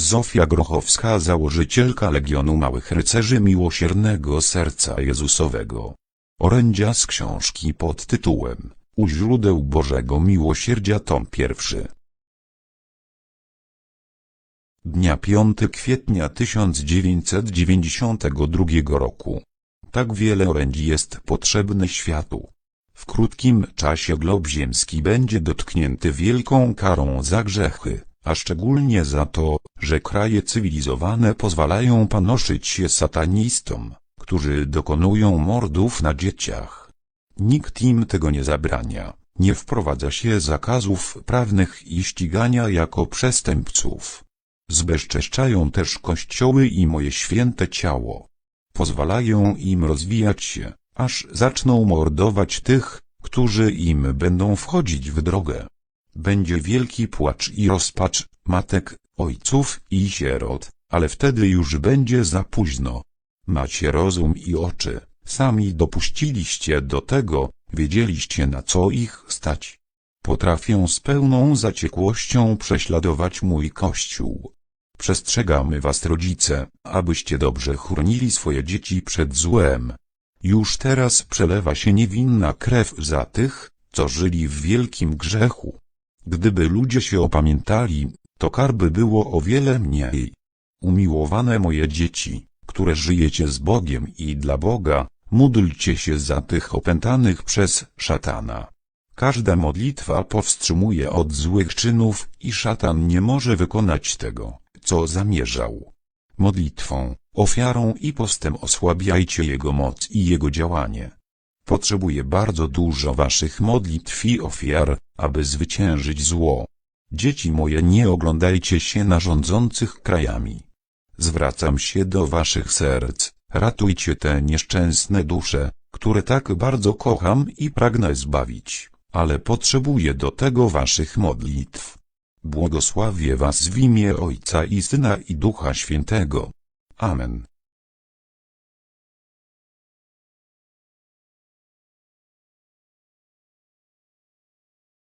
Zofia Grochowska założycielka Legionu Małych Rycerzy Miłosiernego Serca Jezusowego. Orędzia z książki pod tytułem U źródeł Bożego Miłosierdzia tom pierwszy. Dnia 5 kwietnia 1992 roku. Tak wiele orędzi jest potrzebne światu. W krótkim czasie glob ziemski będzie dotknięty wielką karą za grzechy, a szczególnie za to, że kraje cywilizowane pozwalają panoszyć się satanistom, którzy dokonują mordów na dzieciach. Nikt im tego nie zabrania, nie wprowadza się zakazów prawnych i ścigania jako przestępców. Zbezczeszczają też kościoły i moje święte ciało. Pozwalają im rozwijać się, aż zaczną mordować tych, którzy im będą wchodzić w drogę. Będzie wielki płacz i rozpacz, matek, ojców i sierot, ale wtedy już będzie za późno. Macie rozum i oczy, sami dopuściliście do tego, wiedzieliście na co ich stać. Potrafią z pełną zaciekłością prześladować mój kościół. Przestrzegamy was rodzice, abyście dobrze chronili swoje dzieci przed złem. Już teraz przelewa się niewinna krew za tych, co żyli w wielkim grzechu. Gdyby ludzie się opamiętali, to kar by było o wiele mniej. Umiłowane moje dzieci, które żyjecie z Bogiem i dla Boga, módlcie się za tych opętanych przez szatana. Każda modlitwa powstrzymuje od złych czynów i szatan nie może wykonać tego, co zamierzał. Modlitwą, ofiarą i postem osłabiajcie jego moc i jego działanie. Potrzebuję bardzo dużo waszych modlitw i ofiar, aby zwyciężyć zło. Dzieci moje nie oglądajcie się na rządzących krajami. Zwracam się do waszych serc, ratujcie te nieszczęsne dusze, które tak bardzo kocham i pragnę zbawić, ale potrzebuję do tego waszych modlitw. Błogosławię was w imię Ojca i Syna i Ducha Świętego. Amen.